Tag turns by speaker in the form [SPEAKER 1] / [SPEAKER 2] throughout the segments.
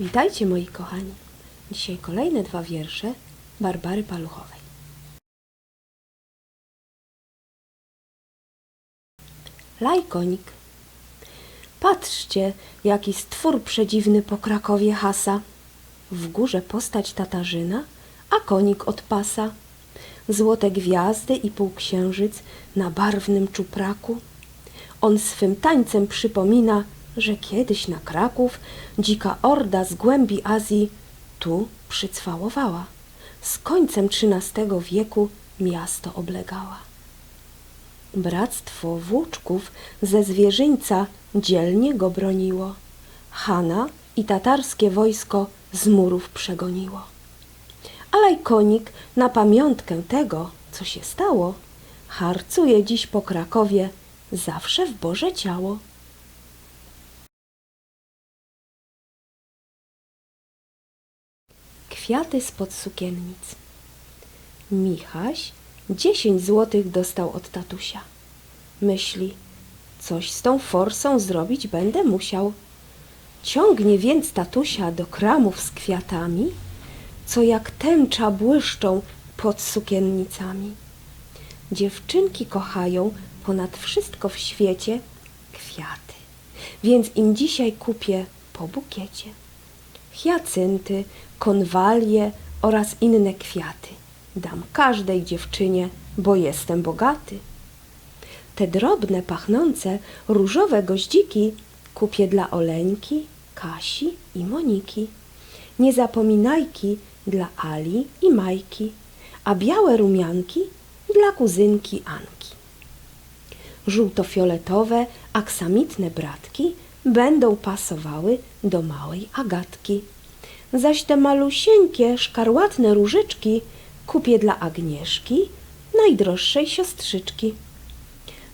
[SPEAKER 1] Witajcie moi kochani. Dzisiaj kolejne dwa wiersze Barbary Paluchowej. Lajkonik. Patrzcie, jaki stwór przedziwny po Krakowie hasa. W górze postać Tatarzyna, a konik od pasa. Złote gwiazdy i półksiężyc na barwnym czupraku. On swym tańcem przypomina, że kiedyś na Kraków dzika orda z głębi Azji tu przycwałowała. Z końcem XIII wieku miasto oblegała. Bractwo włóczków ze zwierzyńca dzielnie go broniło. Hana i tatarskie wojsko z murów przegoniło. A lajkonik na pamiątkę tego, co się stało, harcuje dziś po Krakowie zawsze w Boże ciało. Kwiaty spod sukiennic. Michaś dziesięć złotych dostał od tatusia. Myśli, coś z tą forsą zrobić będę musiał. Ciągnie więc tatusia do kramów z kwiatami, co jak tęcza błyszczą pod sukiennicami. Dziewczynki kochają ponad wszystko w świecie kwiaty, więc im dzisiaj kupię po bukiecie. Hiacynty, konwalie oraz inne kwiaty dam każdej dziewczynie, bo jestem bogaty. Te drobne, pachnące, różowe goździki kupię dla Oleńki, Kasi i Moniki. Nie zapominajki dla Ali i Majki, a białe rumianki dla kuzynki Anki. Żółtofioletowe, aksamitne bratki będą pasowały do małej Agatki. Zaś te malusieńkie, szkarłatne różyczki kupię dla Agnieszki, najdroższej siostrzyczki.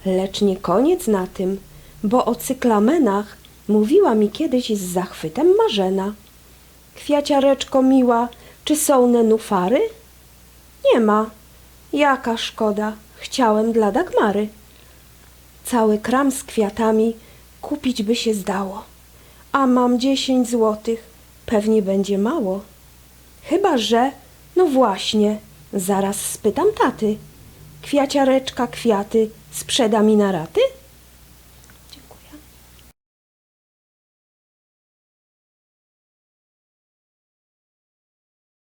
[SPEAKER 1] Lecz nie koniec na tym, bo o cyklamenach mówiła mi kiedyś z zachwytem Marzena. Kwiaciareczko miła, czy są nenufary? Nie ma. Jaka szkoda, chciałem dla Dagmary. Cały kram z kwiatami kupić by się zdało, a mam dziesięć złotych, pewnie będzie mało. Chyba, że, no właśnie, zaraz spytam taty. Kwiaciareczka kwiaty sprzeda mi na raty?